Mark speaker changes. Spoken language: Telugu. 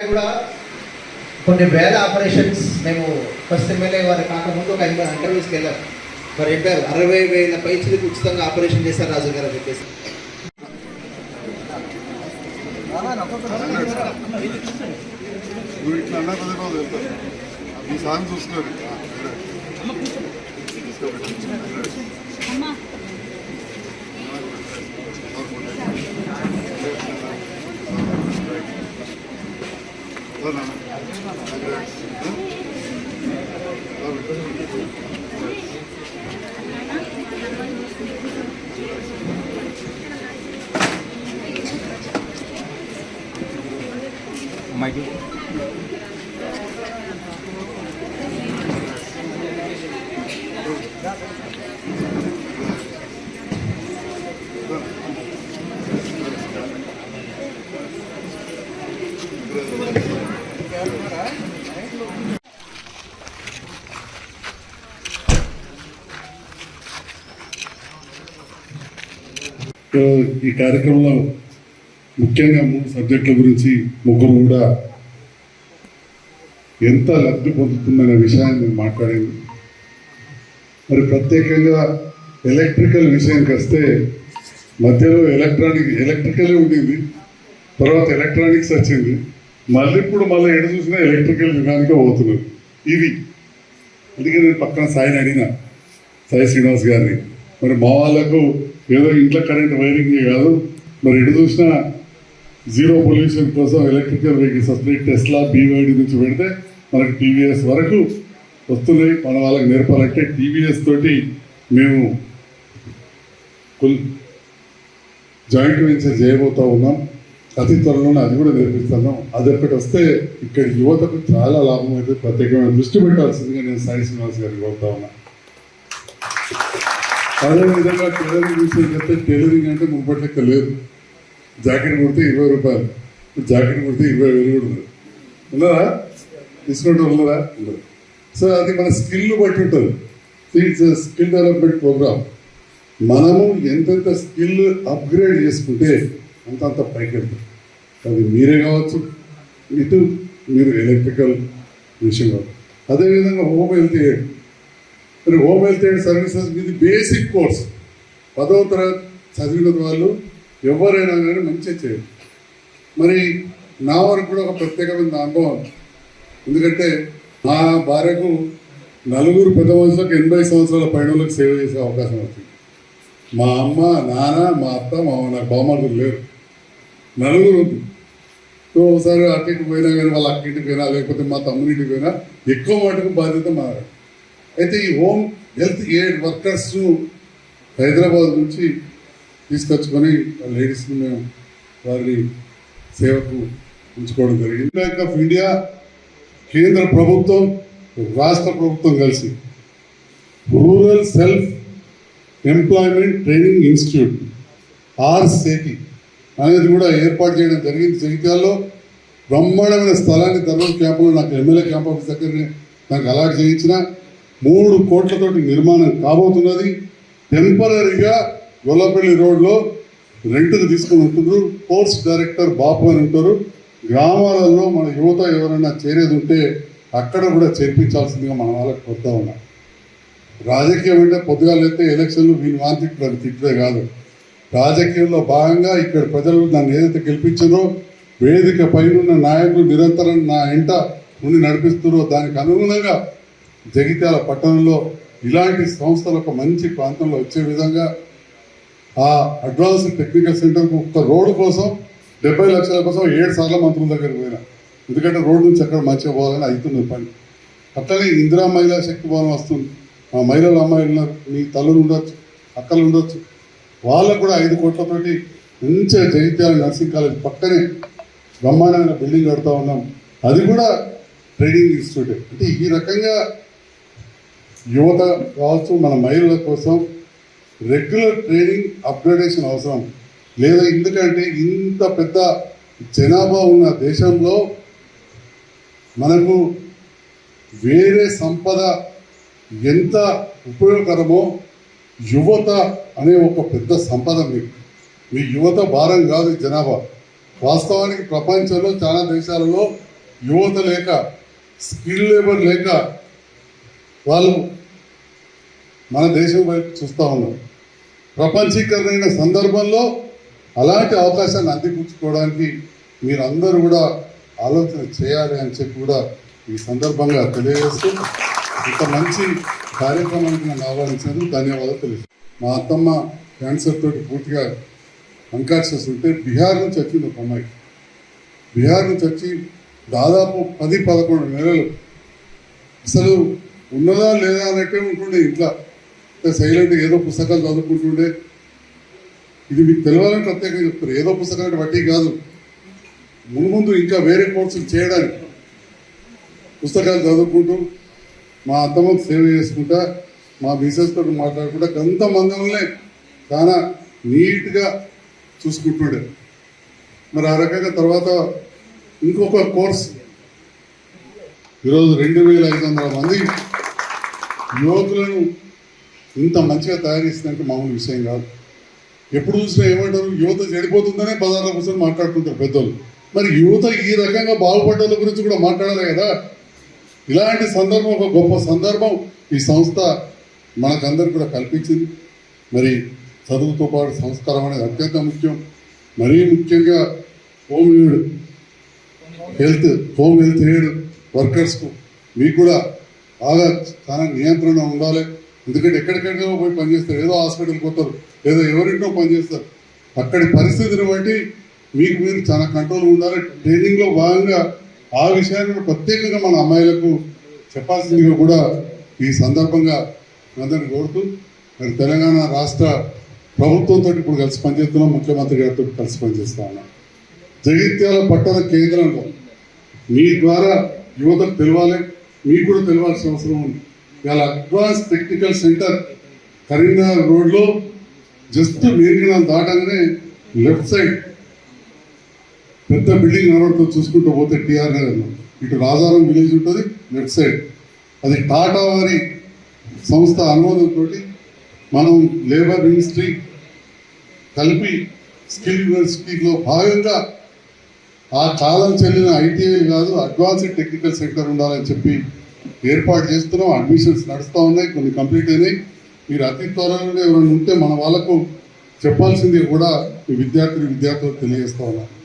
Speaker 1: కూడా కొన్ని వేల ఆపరేషన్స్ మేము ఫస్ట్ ఎమ్మెల్యే వారు కాకముందు ఒక ఇంటర్వ్యూస్కి వెళ్ళాం. మరి చెప్పారు అరవై వేల పైసలకు ఉచితంగా ఆపరేషన్ చేశారు రాజు గారు అని చెప్పేసి.
Speaker 2: నువ్వు ఇట్లా అన్నా పదే రోజు వెళ్తాను ఈ సో ఈ కార్యక్రమంలో ముఖ్యంగా మూడు సబ్జెక్టుల గురించి ముగ్గురు కూడా ఎంత లబ్ధి పొందుతుందనే విషయాన్ని నేను మాట్లాడింది. మరి ప్రత్యేకంగా ఎలక్ట్రికల్ విషయానికి వస్తే మధ్యలో ఎలక్ట్రానిక్ ఎలక్ట్రికల్ ఉండింది తర్వాత ఎలక్ట్రానిక్స్ వచ్చింది మళ్ళీ ఇప్పుడు మళ్ళీ ఎడ చూసినా ఎలక్ట్రికల్ యుగానికే పోతున్నారు. ఇది అందుకే నేను పక్కన సాయిని అడిగిన సాయి శ్రీనివాస్ గారిని. మరి మా వాళ్ళకు ఏదో ఇంట్లో కరెంట్ వైరింగ్ కాదు. మరి ఎటు చూసినా జీరో పొల్యూషన్ కోసం ఎలక్ట్రికల్ వెహికల్స్ వస్తున్నాయి. టెస్లా బీవైడి నుంచి పెడితే మనకు టీవీఎస్ వరకు వస్తున్నాయి. మన వాళ్ళకి నేర్పాలంటే టీవీఎస్ తోటి మేము జాయింట్ వెంచర్ చేయబోతూ ఉన్నాం. అతి త్వరలోనే అది కూడా నేర్పిస్తున్నాం అది ఒకటి వస్తే ఇక్కడ యువతకు చాలా లాభం అయితే ప్రత్యేకమైన దృష్టి పెట్టాల్సిందిగా నేను సాయి శ్రీనివాస్ గారికి కోరుతా ఉన్నాను అదేవిధంగా టైలరింగ్ విషయం చెప్తే టైలరింగ్ అంటే ముప్పటి లెక్క లేదు. జాకెట్ కుడితే ఇరవై రూపాయలు. జాకెట్ కుడితే ఇరవై వేలు కూడా ఉన్నారా తీసుకుంటూ ఉన్నారా ఉండదు. సో అది మన స్కిల్ బట్టి ఉంటుంది. ఇట్స్ స్కిల్ డెవలప్మెంట్ ప్రోగ్రామ్ మనము ఎంతెంత స్కిల్ అప్గ్రేడ్ చేసుకుంటే అంతంత పైకి వెళ్తాం. అది మీరే కావచ్చు ఇటు మీరు ఎలక్ట్రికల్ విషయం కావచ్చు. అదేవిధంగా హోమ్ హెల్త్ ఎయిడ్ మరి హోమ్ హెల్త్ అండ్ సర్వీసెస్ ఇది బేసిక్ కోర్స్ పదవ తరగతి చదివిన వాళ్ళు ఎవరైనా కానీ మంచిగా చేయరు మరి నా వరకు కూడా ఒక ప్రత్యేకమైన అనుభవం. ఎందుకంటే నా భార్యకు నలుగురు పెద్ద వయసులకు ఎనభై సంవత్సరాల పైన వాళ్ళకి సేవ చేసే అవకాశం వచ్చింది. మా అమ్మ నాన్న మా అత్త మా నాకు బామ్మలు లేరు. నలుగురు ఉంది. సో ఒకసారి అట్టింటికి పోయినా కానీ వాళ్ళ అక్కింటికి పోయినా లేకపోతే మా తమ్ముడింటికి పోయినా ఎక్కువ మటుకు బాధ్యత మారాడు అయితే ఈ home health aid workers Hyderabad నుంచి తీసుకొచ్చుకొని లేడీస్ని మేము వారిని సేవకు ఉంచుకోవడం జరిగింది. బ్యాంక్ ఆఫ్ ఇండియా కేంద్ర ప్రభుత్వం రాష్ట్ర ప్రభుత్వం కలిసి rural self employment training institute ఆర్సేటి అనేది కూడా ఏర్పాటు చేయడం జరిగింది. జగిత్యాల్లో బ్రహ్మాండమైన స్థలాన్ని ధర్మం క్యాంపులో నాకు ఎమ్మెల్యే క్యాంప్ ఆఫీస్ దగ్గరనే నాకు అలాట్ చేయించిన. మూడు కోట్లతోటి నిర్మాణం కాబోతున్నది. టెంపరీగా గొల్లపల్లి రోడ్లో రెంట్కు తీసుకుని ఉంటున్నారు కోర్స్ డైరెక్టర్ బాపు అని ఉంటారు. గ్రామాలలో మన యువత ఎవరైనా చేరేది ఉంటే అక్కడ కూడా చేర్పించాల్సిందిగా మన వాళ్ళకి కొడతా ఉన్నాం. రాజకీయం అంటే పొద్దుగాలు ఎలక్షన్లు వీళ్ళు వాంతి తిట్టే కాదు. రాజకీయంలో భాగంగా ఇక్కడ ప్రజలు నన్ను ఏదైతే గెలిపించారో వేదిక పైన నాయకులు నిరంతరం నా ఎంట నుండి నడిపిస్తున్నారో దానికి అనుగుణంగా జగిత్యాల పట్టణంలో ఇలాంటి సంస్థలు ఒక మంచి ప్రాంతంలో వచ్చే విధంగా ఆ అడ్వాన్స్ టెక్నికల్ సెంటర్కు ఒక్క రోడ్డు కోసం డెబ్బై లక్షల కోసం ఏడు సార్లు మంత్రుల దగ్గరికి పోయినా. ఎందుకంటే రోడ్డు నుంచి ఎక్కడ మంచిగా పోవాలని అవుతుంది పని. అట్లనే ఇందిరా మహిళా శక్తి భవనం వస్తుంది. ఆ మహిళల అమ్మాయిలు ఉన్నారు. మీ తల్లులు ఉండొచ్చు అక్కలు ఉండొచ్చు. వాళ్ళకు కూడా ఐదు కోట్లతోటి మంచిగా జగిత్యాల నర్సింగ్ కాలేజ్ పక్కనే బ్రహ్మాండమైన బిల్డింగ్ కడతా ఉన్నాం. అది కూడా ట్రైనింగ్ ఇన్స్టిట్యూట్. అంటే ఈ రకంగా యువత కావచ్చు మన మహిళల కోసం రెగ్యులర్ ట్రైనింగ్ అప్గ్రేడేషన్ అవసరం. లేదా ఎందుకంటే ఇంత పెద్ద జనాభా ఉన్న దేశంలో మనకు వేరే సంపద ఎంత ఉపయోగకరమో యువత అనే ఒక పెద్ద సంపద మీకు. మీ యువత భారం కాదు జనాభా. వాస్తవానికి ప్రపంచంలో చాలా దేశాలలో యువత లేక స్కిల్ లేబర్ లేక వాళ్ళు మన దేశం వైపు చూస్తూ ఉన్నాం. ప్రపంచీకరణ సందర్భంలో అలాంటి అవకాశాన్ని అందిపుచ్చుకోవడానికి మీరందరూ కూడా ఆలోచన చేయాలి అని చెప్పి కూడా ఈ సందర్భంగా తెలియజేస్తూ ఇంత మంచి కార్యక్రమానికి నన్ను ఆహ్వానించినందుకు ధన్యవాదాలు తెలుసు మా అత్తమ్మ క్యాన్సర్ తోటి పూర్తిగా అన్కాన్షియస్ ఉంటే బీహార్ నుంచి వచ్చింది ఒక అమ్మాయి. బీహార్ నుంచి వచ్చి దాదాపు పది పదకొండు నెలలు అసలు ఉన్నదా లేదా అన్నట్టే ఉంటుండే ఇంట్లో. సైలెంట్ ఏదో పుస్తకాలు చదువుకుంటుండే. ఇది మీకు తెలియాలని ప్రత్యేకంగా చెప్తారు ఏదో పుస్తకాలు అంటే కాదు. ముందు ముందు ఇంకా వేరే కోర్సులు చేయడానికి పుస్తకాలు చదువుకుంటూ మా అత్తమ్మకు సేవ చేసుకుంటా మా మిసెస్ తోటి మాట్లాడుకుంటా గంత మందంలోనే చాలా నీట్గా చూసుకుంటుండే. మరి ఆ రకంగా తర్వాత ఇంకొక కోర్స్ ఈరోజు రెండు వేల ఐదు వందల మంది యువకులను ఇంత మంచిగా తయారు చేసినాక మామూలు విషయం కాదు. ఎప్పుడు చూసినా ఏమంటారు? యువత చెడిపోతుందనే బజార్లో కూర్చొని మాట్లాడుకుంటారు పెద్దోళ్ళు. మరి యువత ఈ రకంగా బాగుపడ్డల గురించి కూడా మాట్లాడాలి కదా? ఇలాంటి సందర్భం ఒక గొప్ప సందర్భం ఈ సంస్థ మనకందరికి కూడా కల్పించింది. మరి చదువుతో పాటు సంస్కారం అనేది అత్యంత ముఖ్యం. మరీ ముఖ్యంగా home aid health home health aid వర్కర్స్కు మీకు కూడా బాగా చాలా నియంత్రణ ఉండాలి. ఎందుకంటే ఎక్కడికెక్కడో పోయి పనిచేస్తారు ఏదో హాస్పిటల్కి పోతారు. ఏదో ఎవరింటో పనిచేస్తారు అక్కడి పరిస్థితిని బట్టి మీకు మీరు చాలా కంట్రోల్ ఉండాలి. ట్రైనింగ్లో భాగంగా ఆ విషయాన్ని ప్రత్యేకంగా మన అమ్మాయిలకు చెప్పాల్సిందిగా కూడా ఈ సందర్భంగా అందరిని కోరుతూ మరి తెలంగాణ రాష్ట్ర ప్రభుత్వంతో ఇప్పుడు కలిసి పనిచేస్తున్నాం. ముఖ్యమంత్రి గారితో కలిసి పనిచేస్తా ఉన్నాం. జగిత్యాల పట్టణ కేంద్రంలో మీ ద్వారా యువతకు తెలవాలి. మీకు కూడా తెలవాల్సిన అవసరం ఉంది. ఇవాళ అడ్వాన్స్ టెక్నికల్ సెంటర్ కరీంనగర్ రోడ్లో జస్ట్ మేరిగిన దాటంగానే లెఫ్ట్ సైడ్ పెద్ద బిల్డింగ్ కనబడుతుంది చూసుకుంటూ పోతే టీఆర్ నగర్లో ఇటు రాజారం విలేజ్ ఉంటుంది లెఫ్ట్ సైడ్. అది టాటా వారి సంస్థ అనుమోదంతో మనం లేబర్ మినిస్ట్రీ కలిపి స్కిల్ యూనివర్సిటీలో భాగంగా ఆ కాలం చెల్లిన ఐటీఐ కాదు అడ్వాన్స్డ్ టెక్నికల్ సెంటర్ ఉండాలని చెప్పి ఏర్పాటు చేస్తున్నాం అడ్మిషన్స్ నడుస్తూ ఉన్నాయి కొన్ని కంప్లీట్ అయినాయి. మీరు అతి త్వరలో ఎవరైనా ఉంటే మన వాళ్ళకు చెప్పాల్సింది కూడా విద్యార్థులు విద్యార్థులు విద్యార్థులకు ఉన్నారు